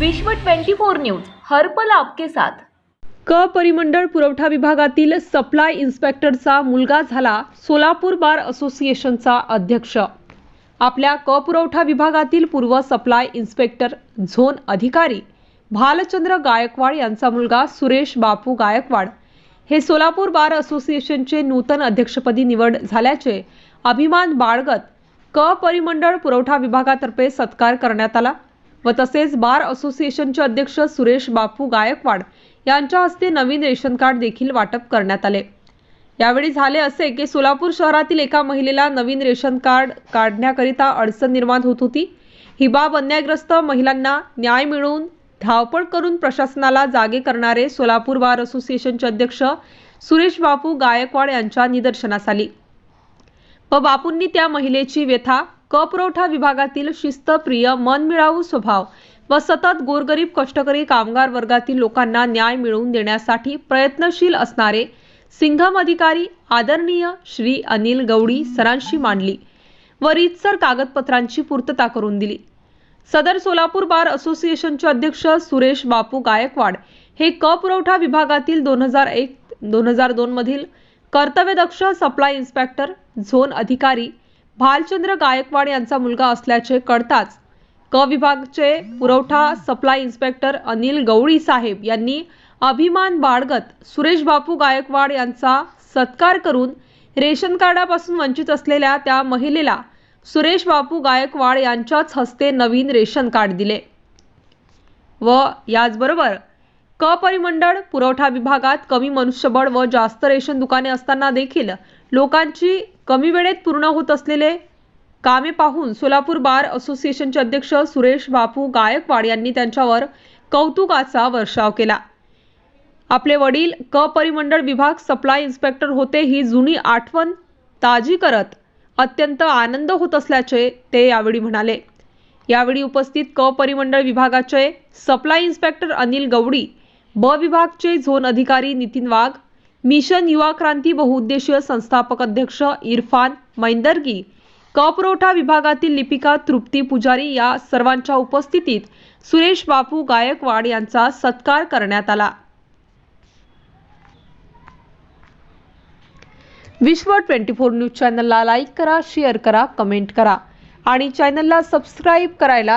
विश्व 24 न्यूज हर्पल आपके साथ. क परिमंडळ पुरवठा विभागातील सप्लाय इन्स्पेक्टरचा मुलगा झाला सोलापूर बार असोसिएशनचा अध्यक्ष. आपल्या क पुरवठा विभागातील पूर्व सप्लाय इन्स्पेक्टर झोन अधिकारी भालचंद्र गायकवाड यांचा मुलगा सुरेश बापू गायकवाड हे सोलापूर बार असोसिएशनचे नूतन अध्यक्षपदी निवड झाल्याचे अभिमान बाळगत क परिमंडळ पुरवठा विभागातर्फे सत्कार करण्यात आला. व तसेच बार असोसिएशनचे अध्यक्ष सुरेश बापू गायकवाड यांच्या हस्ते नवीन रेशन कार्ड देखील वाटप करण्यात आले. यावेळी झाले असे की सोलापूर शहरातील एका महिलेला नवीन रेशन कार्ड काढण्याकरिता अडचण निर्माण होत होती. ही बाब अन्यायग्रस्त महिलांना न्याय मिळवून धावपळ करून प्रशासनाला जागे करणारे सोलापूर बार असोसिएशनचे अध्यक्ष सुरेश बापू गायकवाड यांच्या निदर्शनास आली. व बापूंनी त्या महिलेची व्यथा कपुरवठा विभागातील शिस्तप्रिय मनमिळावू स्वभाव व सतत गोरगरीब कष्टकरी कामगार वर्गातील लोकांना न्याय मिळवून देण्यासाठी प्रयत्नशील असणारे सिंघम अधिकारी आदरणीय श्री अनिल गवडी सरांशी मांडली व रीतसर कागदपत्रांची पूर्तता करून दिली. सदर सोलापूर बार असोसिएशनचे अध्यक्ष सुरेश बापू गायकवाड हे क पुरवठा विभागातील दोन हजार एक दोन हजार दोन मधील कर्तव्यदक्ष सप्लाय इन्स्पेक्टर झोन अधिकारी भालचंद्र गायकवाड यांचा मुलगा असल्याचे कळताच क विभागचे पुरवठा सप्लाय इन्स्पेक्टर अनिल गवळी साहेब यांनी अभिमान बाळगत सुरेश बापू गायकवाड यांचा सत्कार करून रेशन कार्डापासून वंचित असलेल्या त्या महिलेला सुरेश बापू गायकवाड यांच्याच हस्ते नवीन रेशन कार्ड दिले. व याचबरोबर क परिमंडळ पुरवठा विभागात कमी मनुष्यबळ व जास्त रेशन दुकाने असताना देखील लोकांची कमी वेळेत पूर्ण होत असलेले कामे पाहून सोलापूर बार असोसिएशनचे अध्यक्ष सुरेश बापू गायकवाड यांनी त्यांच्यावर कौतुकाचा वर्षाव केला. आपले वडील क परिमंडळ विभाग सप्लाय इन्स्पेक्टर होते ही जुनी आठवण ताजी करत अत्यंत आनंद होत असल्याचे ते यावेळी म्हणाले. यावेळी उपस्थित क परिमंडळ विभागाचे सप्लाय इन्स्पेक्टर अनिल गवडी ब विभागचे झोन अधिकारी नितीन वाघ मिशन युवा क्रांती बहुउद्देशीय संस्थापक अध्यक्ष इरफान मैंदर्गी क पुरवठा विभागातील लिपिका तृप्ती पुजारी या सर्वांच्या उपस्थितीत सुरेश बापू गायकवाड यांचा सत्कार करण्यात आला. विश्व ट्वेंटी फोर न्यूज चॅनलला लाईक करा शेअर करा कमेंट करा आणि चॅनलला सबस्क्राईब करायला